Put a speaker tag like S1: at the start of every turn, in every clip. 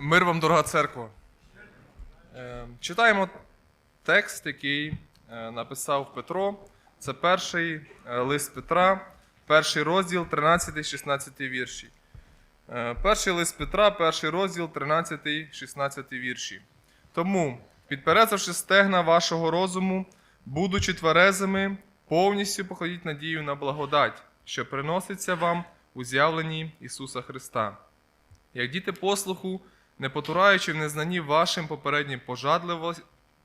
S1: Мир вам, дорога церква. Е, Читаємо текст, який е, написав Петро. Це перший е, лист Петра, перший розділ, 13-16 вірші. Е, Перший лист Петра, перший розділ, 13-16 вірші. Тому, підперезавши стегна вашого розуму, будучи тверезими, повністю походіть надію на благодать, що приноситься вам у з'явленні Ісуса Христа як діти послуху, не потураючи в незнанні вашим попереднім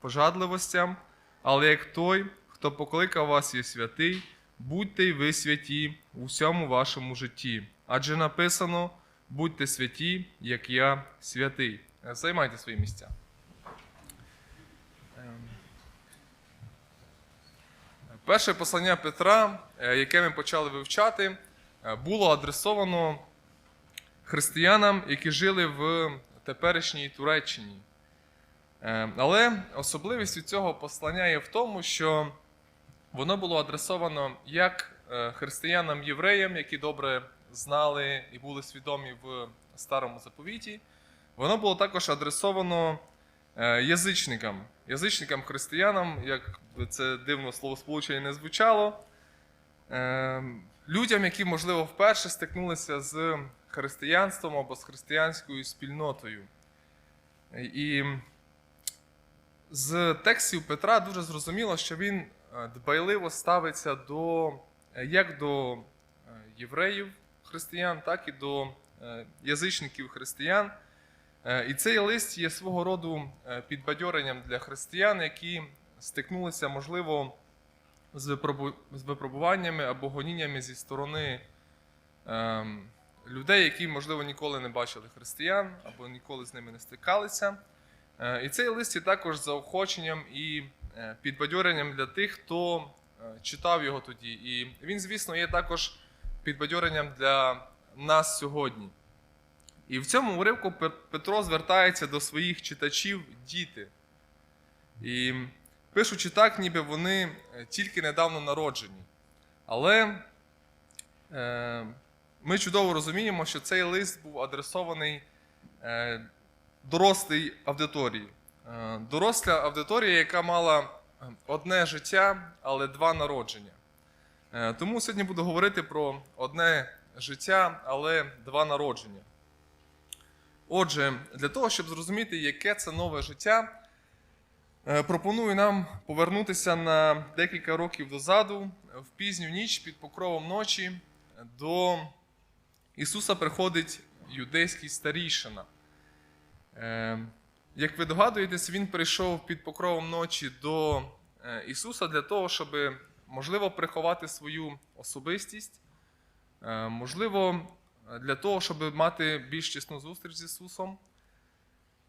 S1: пожадливостям, але як той, хто покликав вас є святий, будьте й ви святі у всьому вашому житті. Адже написано: будьте святі, як я святий. Е, Займайте свої місця. Ем. Перше послання Петра, е, яке ми почали вивчати, е, було адресовано християнам, які жили в теперішній Туреччині. Е, Але особливість від цього послання є в тому, що воно було адресовано як е, християнам-євреям, які добре знали і були свідомі в старому заповіті. Воно було також адресовано е, язичникам, язичникам християнам, як би це дивно словосполучення не звучало. Е, Людям, які, можливо, вперше стикнулися з християнством або з християнською спільнотою. І з текстів Петра дуже зрозуміло, що він е, дбайливо ставиться до, е, як до е, євреїв християн, так і до язичників християн. І цей лист є свого роду підбадьоренням для християн, які стикнулися, можливо, з випробуваннями або гоніннями зі сторони ем, людей, які, можливо, ніколи не бачили християн або ніколи з ними не стикалися. Е, І цей лист є також заохоченням і е, підбадьоренням для тих, хто е, читав його тоді. І він, звісно, є також підбадьоренням для нас сьогодні. І в цьому уривку Петро звертається до своїх читачів діти. І пишучи так, ніби вони тільки недавно народжені. Але ми чудово розуміємо, що цей лист був адресований е, дорослій аудиторії. Е, доросла аудиторія, яка мала е, одне життя, але два народження. Тому сьогодні буду говорити про одне життя, але два народження. Отже, для того, щоб зрозуміти, яке це нове життя, Пропоную нам повернутися на декілька років дозаду, в пізню ніч під покровом ночі до Ісуса приходить юдейський старішина. Е, Як ви догадуєтесь, він прийшов під покровом ночі до е, Ісуса для того, щоб, можливо, приховати свою особистість, е, можливо, для того, щоб мати більш тісну зустріч з Ісусом.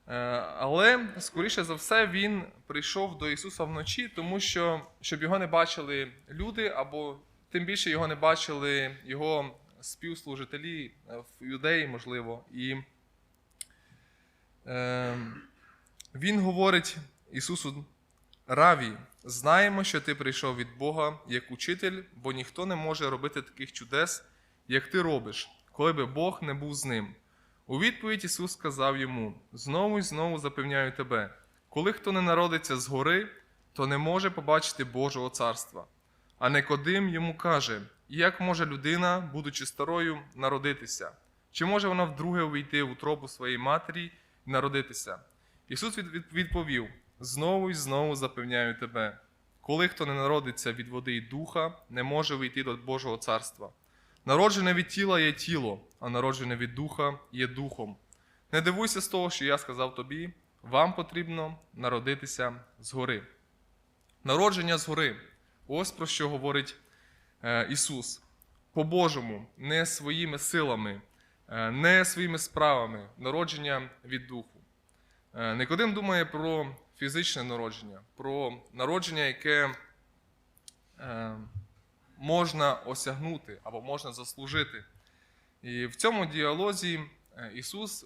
S1: Е, Але, скоріше за все, він прийшов до Ісуса вночі, тому що щоб його не бачили люди, або тим більше його не бачили його співслужителі е, в юдеї, можливо. І е, він говорить Ісусу Раві, знаємо, що ти прийшов від Бога як учитель, бо ніхто не може робити таких чудес, як ти робиш, коли би Бог не був з ним. У відповідь Ісус сказав йому: Знову й знову запевняю тебе, коли хто не народиться згори, то не може побачити Божого царства. А Никодим йому каже: Як може людина, будучи старою, народитися? Чи може вона вдруге увійти в утробу своєї матері і народитися? Ісус від- від- відповів: Знову й знову запевняю тебе, коли хто не народиться від води й духа, не може вийти до Божого царства. Народжене від тіла є тіло, а народжене від духа є духом. Не дивуйся з того, що я сказав тобі, вам потрібно народитися згори. Народження згори. Ось про що говорить е, Ісус. По-божому, не своїми силами, е, не своїми справами, народження від духу. Е, Никодим думає про фізичне народження, про народження, яке можна осягнути або можна заслужити. І в цьому діалозі Ісус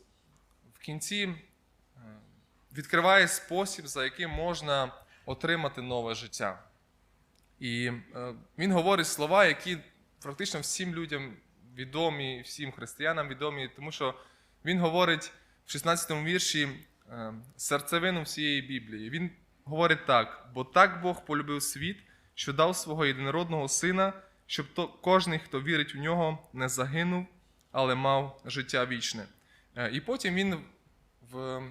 S1: в кінці відкриває спосіб, за яким можна отримати нове життя. І е, Він говорить слова, які практично всім людям відомі, всім християнам відомі, тому що Він говорить в 16 вірші е, серцевину всієї Біблії. Він говорить так: бо так Бог полюбив світ, що дав свого єдинородного сина, щоб то кожний, хто вірить у нього, не загинув, але мав життя вічне. Е, І потім він в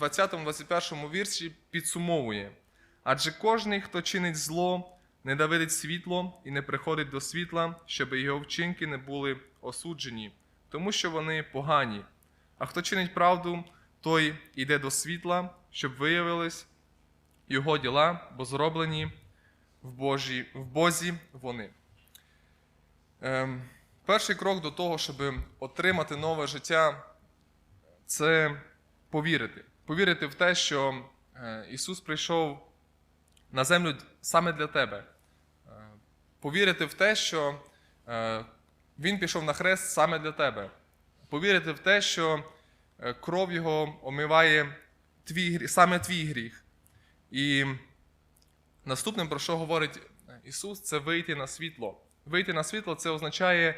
S1: 20-21 вірші підсумовує: адже кожний, хто чинить зло, ненавидить світло і не приходить до світла, щоб його вчинки не були осуджені, тому що вони погані. А хто чинить правду, той іде до світла, щоб виявились його діла, бо зроблені в, Божі, в Бозі вони. Ем, перший крок до того, щоб отримати нове життя, це повірити. Повірити в те, що е, Ісус прийшов на землю саме для тебе. Е, Повірити в те, що е, Він пішов на хрест саме для тебе. Повірити в те, що е, кров Його омиває твій, саме твій гріх. І наступним, про що говорить Ісус, це вийти на світло. Вийти на світло це означає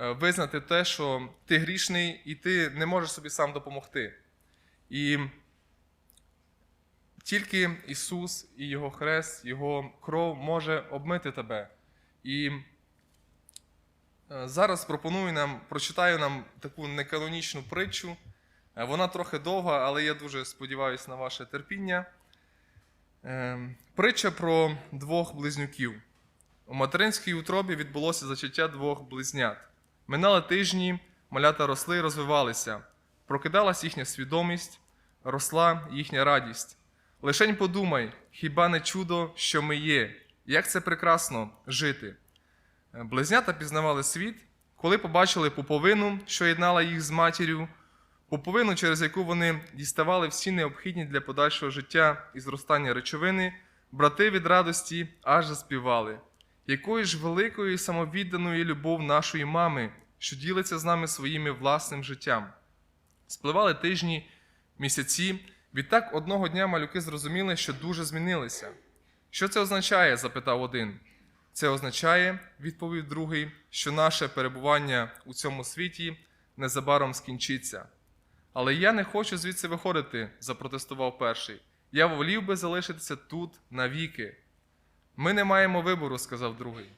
S1: е, визнати те, що ти грішний і ти не можеш собі сам допомогти. І тільки Ісус і Його хрест, Його кров може обмити тебе. І е, зараз пропоную нам, прочитаю нам таку неканонічну притчу. Е, Вона трохи довга, але я дуже сподіваюся на ваше терпіння. Е, Притча про двох близнюків. У материнській утробі відбулося зачаття двох близнят. Минали тижні, малята росли і розвивалися. Прокидалась їхня свідомість, росла їхня радість. Лишень подумай, хіба не чудо, що ми є, як це прекрасно жити. Е, Близнята пізнавали світ, коли побачили пуповину, що єднала їх з матір'ю, пуповину, через яку вони діставали всі необхідні для подальшого життя і зростання речовини, брати від радості аж заспівали. Якою ж великою і самовідданою любов нашої мами, що ділиться з нами своїм власним життям. Спливали тижні, місяці. Відтак одного дня малюки зрозуміли, що дуже змінилися. Що це означає? запитав один. Це означає, відповів другий, що наше перебування у цьому світі незабаром скінчиться. Але я не хочу звідси виходити, запротестував перший. Я волів би залишитися тут навіки. Ми не маємо вибору, сказав другий.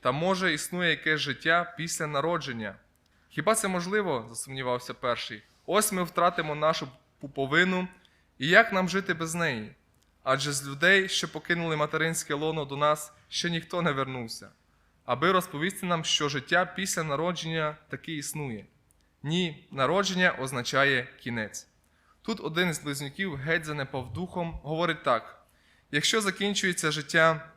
S1: Та може існує якесь життя після народження. Хіба це можливо? засумнівався перший. Ось ми втратимо нашу пуповину, і як нам жити без неї? Адже з людей, що покинули материнське лоно до нас, ще ніхто не вернувся, аби розповісти нам, що життя після народження таки існує. Ні, народження означає кінець. Тут один із близнюків, геть занепав духом, говорить так: якщо закінчується життя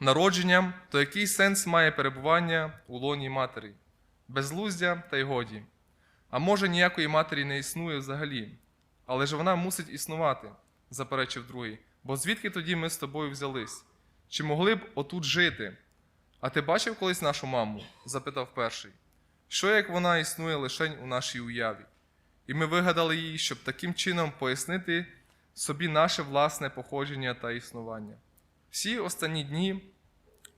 S1: народженням, то який сенс має перебування у лоні матері? Безлуздя та й годі. А може, ніякої матері не існує взагалі, але ж вона мусить існувати, заперечив другий. Бо звідки тоді ми з тобою взялись? Чи могли б отут жити? А ти бачив колись нашу маму? запитав перший. Що як вона існує лише у нашій уяві? І ми вигадали її, щоб таким чином пояснити собі наше власне походження та існування. Всі останні дні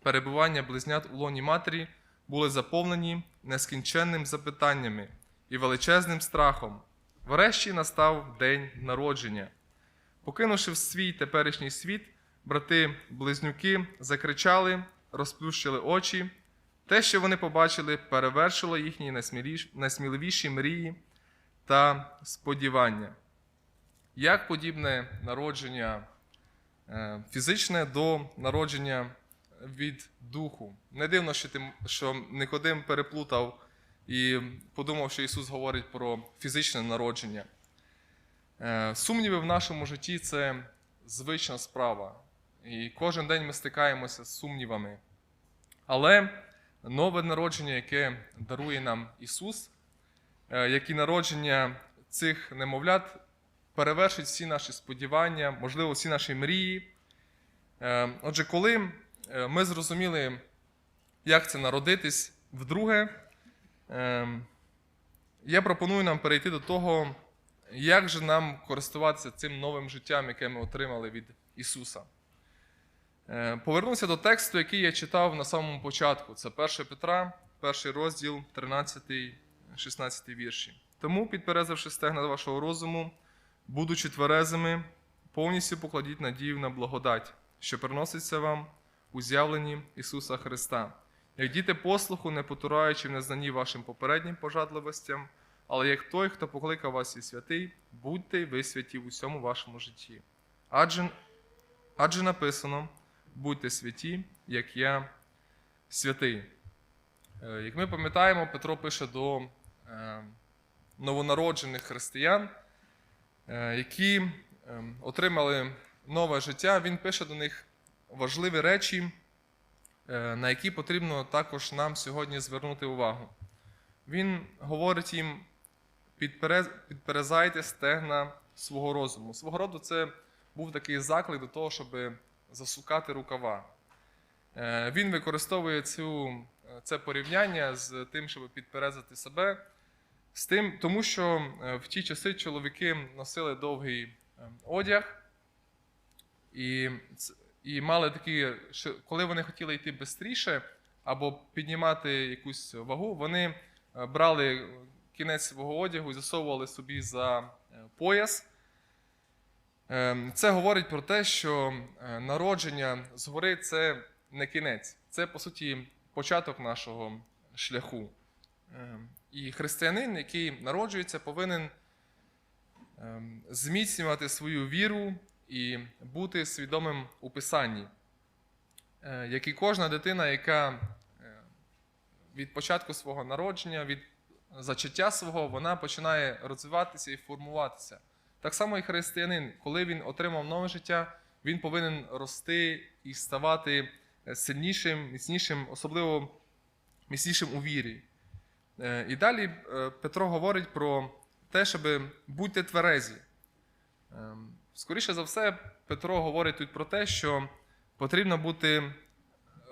S1: перебування близнят у лоні матері були заповнені нескінченним запитаннями і величезним страхом. Врешті настав день народження. Покинувши свій теперішній світ, брати-близнюки закричали, розплющили очі. Те, що вони побачили, перевершило їхні найсміливіші мрії та сподівання. Як подібне народження е, фізичне до народження від духу. Не дивно, що Никодим переплутав і подумав, що Ісус говорить про фізичне народження. Е, Сумніви в нашому житті це звична справа. І кожен день ми стикаємося з сумнівами. Але нове народження, яке дарує нам Ісус, е, як і народження цих немовлят, перевершить всі наші сподівання, можливо, всі наші мрії. Е, Отже, коли ми зрозуміли, як це народитись вдруге, я пропоную нам перейти до того, як же нам користуватися цим новим життям, яке ми отримали від Ісуса. Е, Повернуся до тексту, який я читав на самому початку. Це 1 Петра, перший розділ, 13-16 вірші. Тому, підперезавши стегна вашого розуму, будучи тверезими, повністю покладіть надію на благодать, що приноситься вам у з'явленні Ісуса Христа. Як діти послуху, не потураючи в незнанні вашим попереднім пожадливостям, але як той, хто покликав вас і святий, будьте ви святі в усьому вашому житті. Адже, адже написано: будьте святі, як я святий. Е, Як ми пам'ятаємо, Петро пише до е, новонароджених християн, е, які отримали нове життя. Він пише до них важливі речі, на які потрібно також нам сьогодні звернути увагу. Він говорить їм: «Підперез- підперезайте стегна свого розуму. Свого роду це був такий заклик до того, щоб засукати рукава. Е, Він використовує цю, е, це порівняння з тим, щоб підперезати себе, з тим, тому що е, в ті часи чоловіки носили довгий одяг і, і мали такі, коли вони хотіли йти швидше або піднімати якусь вагу, вони брали кінець свого одягу і засовували собі за е, пояс. Ем, Це говорить про те, що е, народження згори це не кінець, це по суті початок нашого шляху. І християнин, який народжується, повинен зміцнювати свою віру і бути свідомим у Писанні. Е, Як і кожна дитина, яка е, від початку свого народження, від зачаття свого, вона починає розвиватися і формуватися. Так само і християнин, коли він отримав нове життя, він повинен рости і ставати е, сильнішим, міцнішим, особливо міцнішим у вірі. Е, І далі е, Петро говорить про те, щоб будьте тверезі. Ем, Скоріше за все, Петро говорить тут про те, що потрібно бути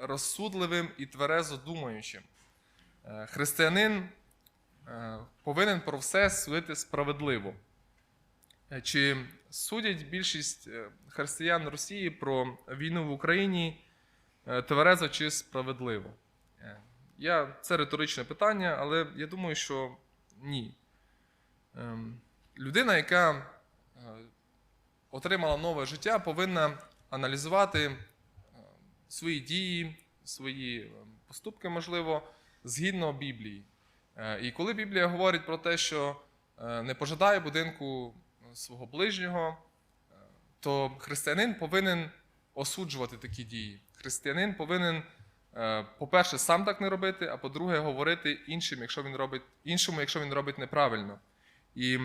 S1: розсудливим і тверезо думаючим. Християнин повинен про все судити справедливо. Е, Чи судять більшість е, християн Росії про війну в Україні е, тверезо чи справедливо? Е, Я, це риторичне питання, але я думаю, що ні. Ем, Людина, яка е, отримала нове життя, повинна аналізувати е, свої дії, свої е, поступки, можливо, згідно Біблії. Е, І коли Біблія говорить про те, що е, не пожадає будинку свого ближнього, е, то християнин повинен осуджувати такі дії. Християнин повинен, е, по-перше, сам так не робити, а по-друге, говорити іншим, якщо він робить, іншому, якщо він робить неправильно. І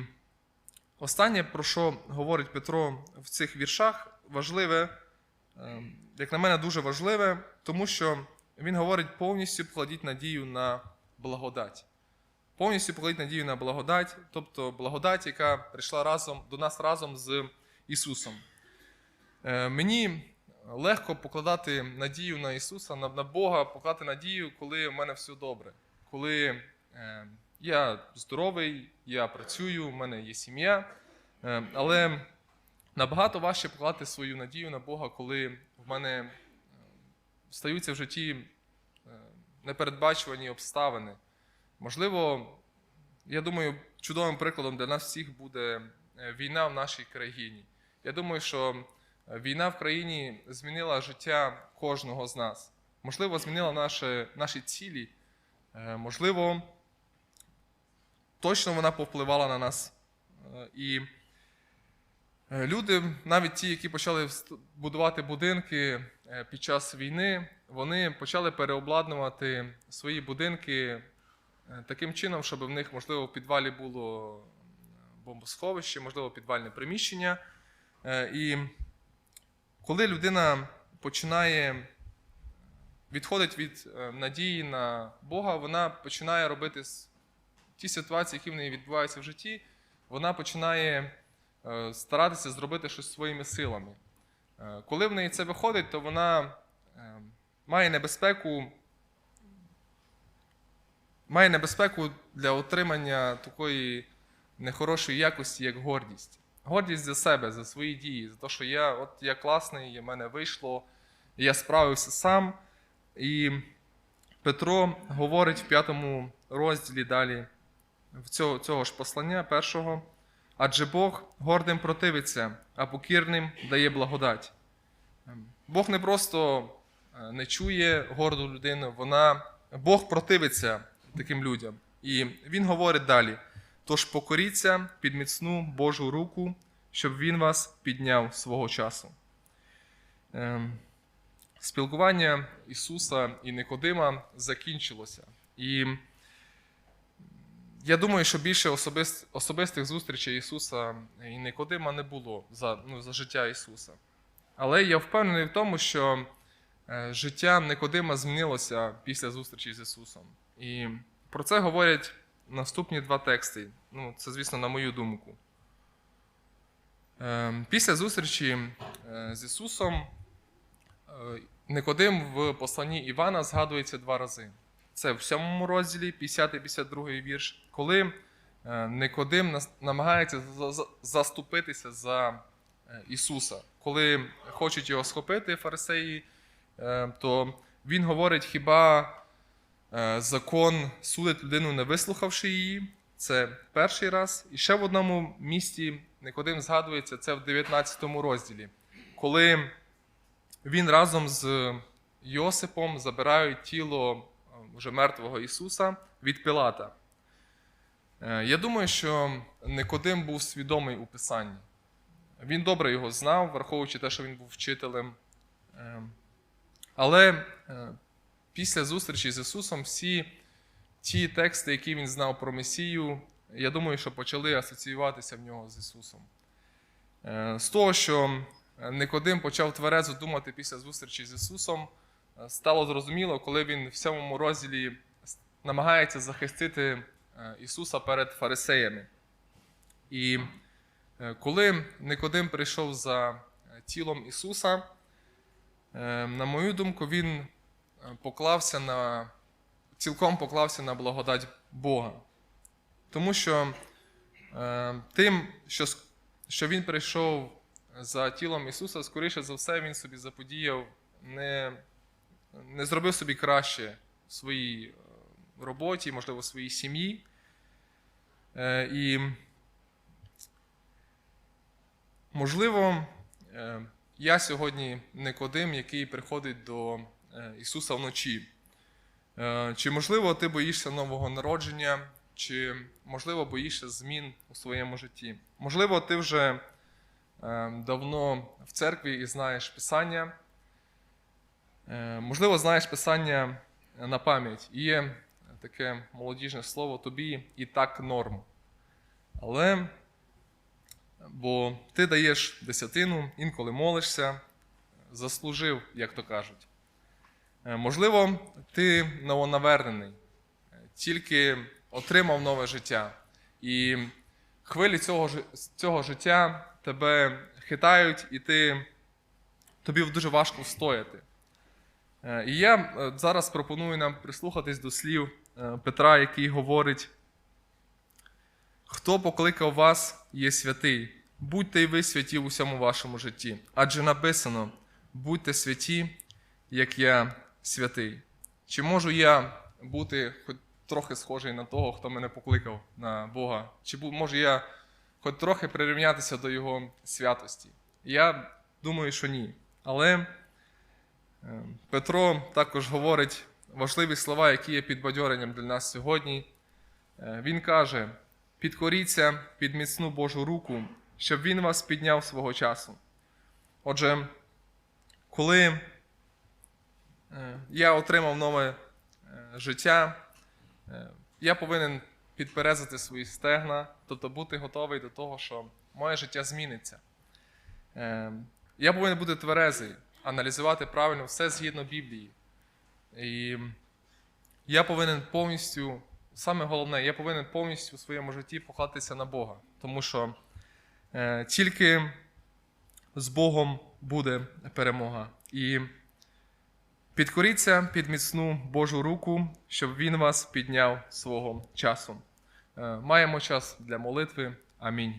S1: останнє, про що говорить Петро в цих віршах, важливе, е, як на мене, дуже важливе, тому що він говорить повністю покладіть надію на благодать. Повністю покладіть надію на благодать, тобто благодать, яка прийшла разом до нас разом з Ісусом. Е, Мені легко покладати надію на Ісуса, на, Бога, покладати надію, коли в мене все добре. Коли е, я здоровий, я працюю, в мене є сім'я. Е, але набагато важче покладати свою надію на Бога, коли в мене стаються в житті непередбачувані обставини. Можливо, я думаю, чудовим прикладом для нас всіх буде е, війна в нашій країні. Я думаю, що е, війна в країні змінила життя кожного з нас. Можливо, змінила наші, наші цілі. Е, Можливо, точно вона повпливала на нас. І люди, навіть ті, які почали будувати будинки під час війни, вони почали переобладнувати свої будинки таким чином, щоб в них, можливо, в підвалі було е, бомбосховище, можливо, підвальне приміщення. Е, І коли людина починає відходить від е, надії на Бога, вона починає робити ті ситуації, які в неї відбуваються в житті, вона починає е, старатися зробити щось своїми силами. Е, Коли в неї це виходить, то вона е, має небезпеку, має небезпеку для отримання такої нехорошої якості, як гордість. Гордість за себе, за свої дії, за те, що я, от я класний, в мене вийшло, я справився сам. І Петро говорить в п'ятому розділі далі цього, цього ж послання першого. Адже Бог гордим противиться, а покірним дає благодать. Бог не просто е, не чує горду людину, вона, Бог противиться таким людям. І він говорить далі: тож покоріться під міцну Божу руку, щоб він вас підняв свого часу. Ем, Спілкування Ісуса і Никодима закінчилося. І я думаю, що більше особист, особистих зустрічей Ісуса і Никодима не було за, ну, за життя Ісуса. Але я впевнений в тому, що е, життя Никодима змінилося після зустрічі з Ісусом. І про це говорять наступні два тексти. Ну, це, звісно, на мою думку. Е, Після зустрічі е, з Ісусом е, Никодим в посланні Івана згадується два рази. Це в сьомому розділі, 50-52 вірш, коли е, Никодим намагається за- за- заступитися за Ісуса. Коли хочуть його схопити фарисеї, то він говорить: хіба закон судить людину, не вислухавши її? Це перший раз. І ще в одному місті Никодим згадується це в 19 розділі, коли він разом з Йосипом забирають тіло е, вже мертвого Ісуса від Пілата. Е, Я думаю, що Никодим був свідомий у Писанні. Він добре його знав, враховуючи те, що він був вчителем. Е, Але е, після зустрічі з Ісусом всі ті тексти, які він знав про Месію, я думаю, що почали асоціюватися в нього з Ісусом. Е, З того, що Никодим почав тверезо думати після зустрічі з Ісусом, е, стало зрозуміло, коли він в сьомому розділі намагається захистити е, Ісуса перед фарисеями. І коли Никодим прийшов за тілом Ісуса, на мою думку, він поклався на, цілком поклався на благодать Бога. Тому що е, тим, що, що він прийшов за тілом Ісуса, скоріше за все, він собі заподіяв, не, не зробив собі краще в своїй е, роботі, можливо, в своїй сім'ї. Е, І, можливо, е, я сьогодні Никодим, який приходить до Ісуса вночі. Е, Чи можливо ти боїшся нового народження, чи можливо боїшся змін у своєму житті? Можливо, ти вже е, давно в церкві і знаєш Писання. Е, Можливо, знаєш Писання на пам'ять. Є таке молодіжне слово тобі і так норм. Але бо ти даєш десятину, інколи молишся, заслужив, як то кажуть. Е, Можливо, ти новонавернений, е, тільки отримав нове життя. І хвилі цього, цього життя тебе хитають, і ти, тобі дуже важко встояти. Е, І я зараз пропоную нам прислухатись до слів Петра, який говорить: Хто покликав вас, є святий, будьте й ви святі у всьому вашому житті. Адже написано: будьте святі, як я святий. Чи можу я бути хоч трохи схожий на того, хто мене покликав на Бога? Чи можу я хоч трохи прирівнятися до Його святості? Я думаю, що ні. Але е, Петро також говорить важливі слова, які є підбадьоренням для нас сьогодні. Е, Він каже: підкоріться під міцну Божу руку, щоб він вас підняв свого часу. Отже, коли я отримав нове е, життя, е, я повинен підперезати свої стегна, тобто бути готовий до того, що моє життя зміниться. Е, Я повинен бути тверезий, аналізувати правильно все згідно Біблії. І я повинен повністю, саме головне, я повинен повністю у своєму житті поклатися на Бога. Тому що е, тільки з Богом буде перемога. І підкоріться під міцну Божу руку, щоб Він вас підняв свого часу. Е, маємо час для молитви. Амінь.